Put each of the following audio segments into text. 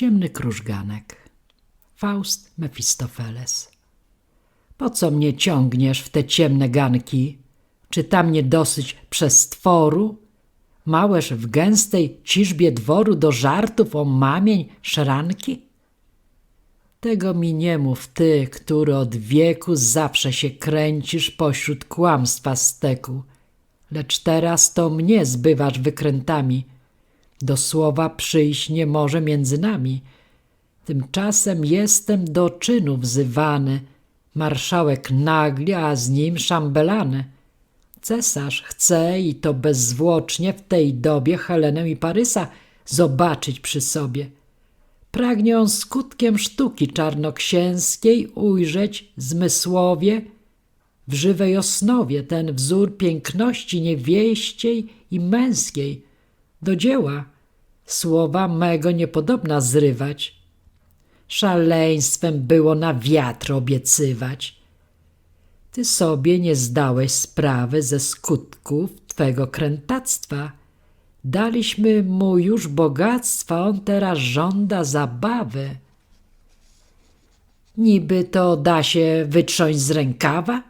Ciemny krużganek. Faust Mefistofeles. Po co mnie ciągniesz w te ciemne ganki? Czy tam nie dosyć przez tworu? Małeż w gęstej ciżbie dworu do żartów o mamień szranki? Tego mi nie mów ty, który od wieku zawsze się kręcisz pośród kłamstwa steku. Lecz teraz to mnie zbywasz wykrętami. Do słowa przyjść nie może między nami. Tymczasem jestem do czynu wzywany. Marszałek nagli, a z nim szambelany. Cesarz chce i to bezzwłocznie w tej dobie Helenę i Parysa zobaczyć przy sobie. Pragnie on skutkiem sztuki czarnoksięskiej ujrzeć zmysłowie w żywej osnowie ten wzór piękności niewieściej i męskiej. Do dzieła słowa mego niepodobna zrywać. Szaleństwem było na wiatr obiecywać. Ty sobie nie zdałeś sprawy ze skutków twego krętactwa. Daliśmy mu już bogactwa, on teraz żąda zabawy. Niby to da się wytrząść z rękawa?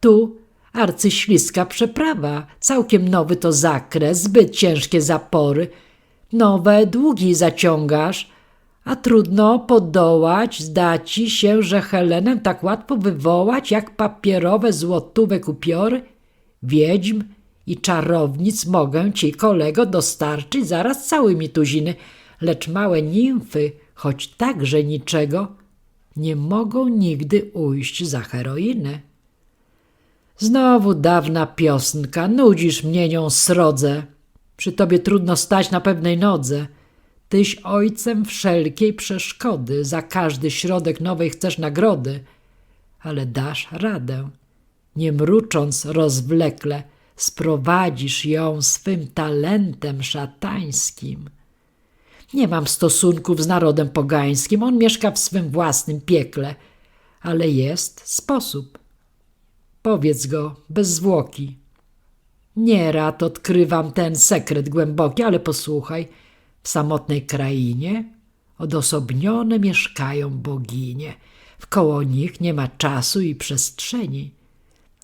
Tu arcyśliska przeprawa, całkiem nowy to zakres, zbyt ciężkie zapory. Nowe długi zaciągasz, a trudno podołać, zda ci się, że Helenę tak łatwo wywołać, jak papierowe złotówek upiory? Wiedźm i czarownic mogę ci, kolego, dostarczyć zaraz całymi tuziny, lecz małe nimfy, choć także niczego, nie mogą nigdy ujść za heroinę. Znowu dawna piosnka, nudzisz mnie nią srodze. Przy tobie trudno stać na pewnej nodze. Tyś ojcem wszelkiej przeszkody, za każdy środek nowej chcesz nagrody, ale dasz radę. Nie mrucząc rozwlekle, sprowadzisz ją swym talentem szatańskim. Nie mam stosunków z narodem pogańskim, on mieszka w swym własnym piekle, ale jest sposób. Powiedz go bez zwłoki. Nieraz odkrywam ten sekret głęboki, ale posłuchaj, w samotnej krainie odosobnione mieszkają boginie. Wkoło nich nie ma czasu i przestrzeni.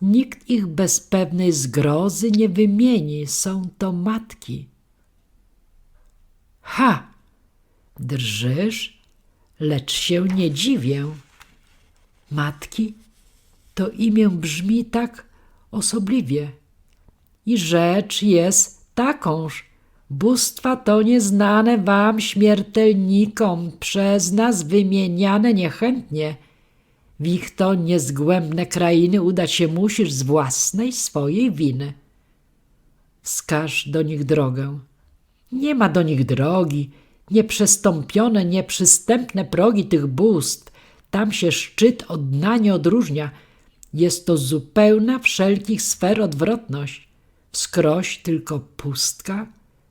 Nikt ich bez pewnej zgrozy nie wymieni, są to matki. Ha! Drżysz, lecz się nie dziwię. Matki to imię brzmi tak osobliwie. I rzecz jest takąż. Bóstwa to nieznane wam śmiertelnikom, przez nas wymieniane niechętnie. W ich to niezgłębne krainy udać się musisz z własnej swojej winy. Wskaż do nich drogę. Nie ma do nich drogi, nieprzestąpione, nieprzystępne progi tych bóstw. Tam się szczyt od dna nie odróżnia. Jest to zupełna wszelkich sfer odwrotność. Wskroś tylko pustka,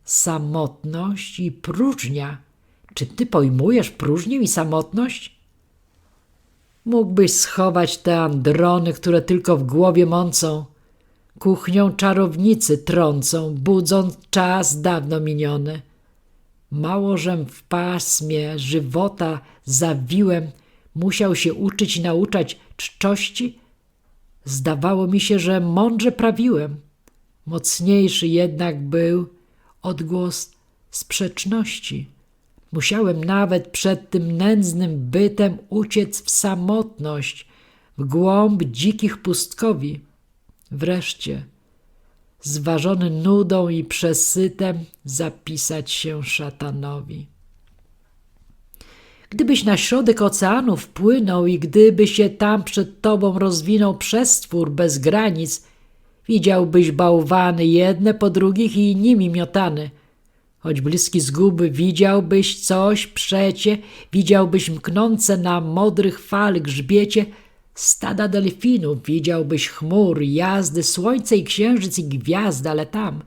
samotność i próżnia. Czy ty pojmujesz próżnię i samotność? Mógłbyś schować te androny, które tylko w głowie mącą. Kuchnią czarownicy trącą, budząc czas dawno miniony. Mało, żem w pasmie żywota zawiłem, musiał się uczyć i nauczać czczości? Zdawało mi się, że mądrze prawiłem. Mocniejszy jednak był odgłos sprzeczności. Musiałem nawet przed tym nędznym bytem uciec w samotność, w głąb dzikich pustkowi. Wreszcie, zważony nudą i przesytem, zapisać się szatanowi. Gdybyś na środek oceanu wpłynął i gdyby się tam przed tobą rozwinął przestwór bez granic, widziałbyś bałwany jedne po drugich i nimi miotane. Choć bliski zguby widziałbyś coś przecie, widziałbyś mknące na modrych fal grzbiecie stada delfinów, widziałbyś chmur, jazdy, słońce i księżyc i gwiazdy, ale tam,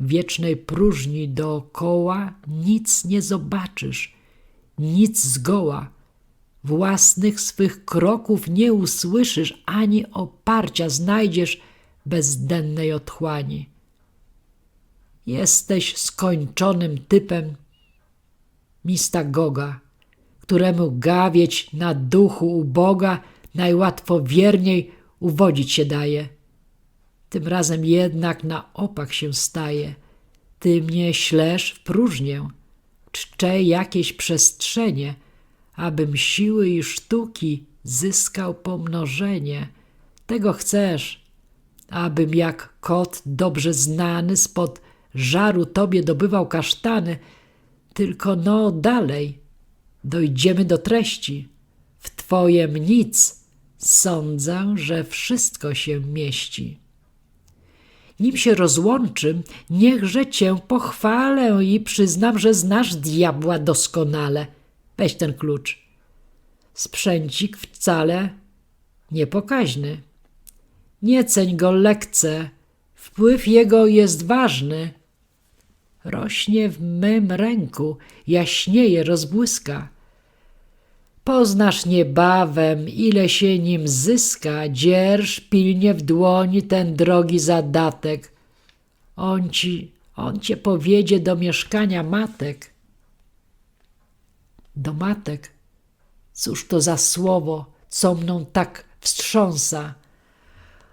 w wiecznej próżni dookoła, nic nie zobaczysz – nic zgoła. Własnych swych kroków nie usłyszysz, ani oparcia znajdziesz bezdennej otchłani. Jesteś skończonym typem, mista Goga, któremu gawieć na duchu uboga najłatwo wierniej uwodzić się daje. Tym razem jednak na opak się staje. Ty mnie ślesz w próżnię, czczę jakieś przestrzenie, abym siły i sztuki zyskał pomnożenie. Tego chcesz, abym jak kot dobrze znany spod żaru tobie dobywał kasztany, tylko no dalej, dojdziemy do treści. W twojem nic sądzę, że wszystko się mieści. Nim się rozłączym, niechże cię pochwalę i przyznam, że znasz diabła doskonale. Weź ten klucz. Sprzęcik wcale niepokaźny. Nie ceń go lekce, wpływ jego jest ważny. Rośnie w mym ręku, jaśnieje, rozbłyska. Poznasz niebawem, ile się nim zyska, dzierż pilnie w dłoni ten drogi zadatek. On ci, on cię powiedzie do mieszkania matek. Do matek? Cóż to za słowo, co mną tak wstrząsa?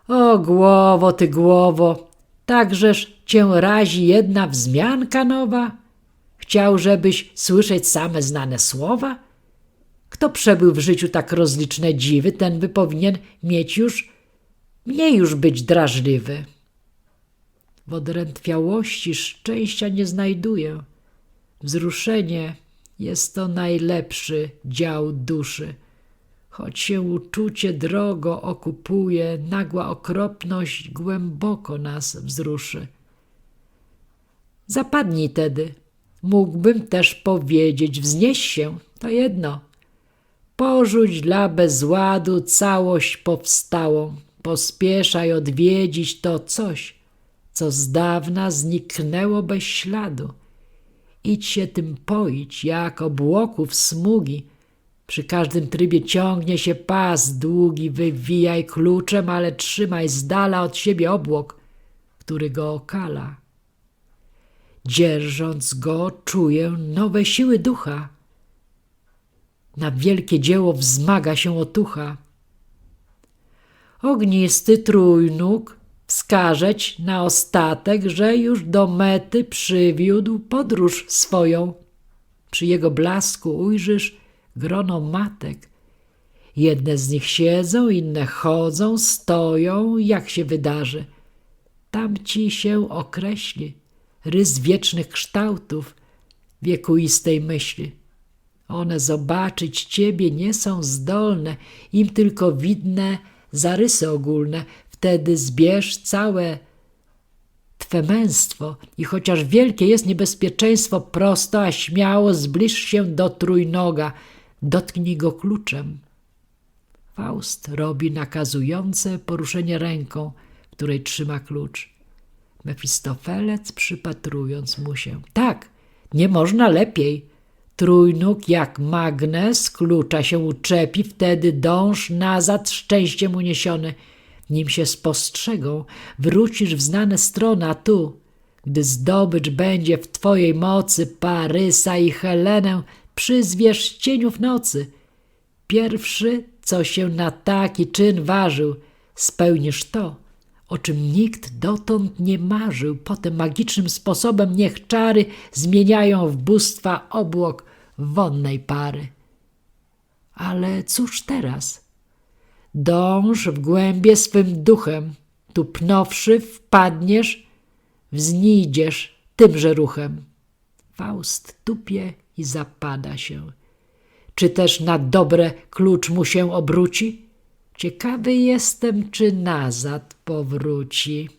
O głowo, ty głowo, takżeż cię razi jedna wzmianka nowa? Chciał, żebyś słyszeć same znane słowa? Kto przebył w życiu tak rozliczne dziwy, ten by powinien mieć już, mniej już być drażliwy. W odrętwiałości szczęścia nie znajduję. Wzruszenie jest to najlepszy dział duszy. Choć się uczucie drogo okupuje, nagła okropność głęboko nas wzruszy. Zapadnij tedy. Mógłbym też powiedzieć, wznieś się, to jedno. Porzuć dla bezładu całość powstałą, pospieszaj odwiedzić to coś, co z dawna zniknęło bez śladu. Idź się tym poić, jak obłoków smugi. Przy każdym trybie ciągnie się pas długi, wywijaj kluczem, ale trzymaj z dala od siebie obłok, który go okala. Dzierżąc go, czuję nowe siły ducha. Na wielkie dzieło wzmaga się otucha. Ognisty trójnóg wskażeć na ostatek, że już do mety przywiódł podróż swoją. Przy jego blasku ujrzysz grono matek. Jedne z nich siedzą, inne chodzą, stoją, jak się wydarzy. Tam ci się określi rys wiecznych kształtów, wiekuistej myśli. One zobaczyć Ciebie nie są zdolne, im tylko widne zarysy ogólne. Wtedy zbierz całe Twe męstwo i chociaż wielkie jest niebezpieczeństwo, prosto, a śmiało zbliż się do trójnoga, dotknij go kluczem. Faust robi nakazujące poruszenie ręką, której trzyma klucz. Mefistofelec przypatrując mu się. Tak, nie można lepiej. Trójnóg jak magnes klucza się uczepi, wtedy dąż nazad szczęściem uniesiony. Nim się spostrzegą, wrócisz w znane strony, a tu, gdy zdobycz będzie w twojej mocy Parysa i Helenę, przyzwiesz cieniów nocy. Pierwszy, co się na taki czyn ważył, spełnisz to, o czym nikt dotąd nie marzył. Potem magicznym sposobem niech czary zmieniają w bóstwa obłok wonnej pary. Ale cóż teraz? Dąż w głębie swym duchem, tu pnąwszy wpadniesz, wznijdziesz tymże ruchem. Faust tupie i zapada się. Czy też na dobre klucz mu się obróci? Ciekawy jestem, czy nazad powróci.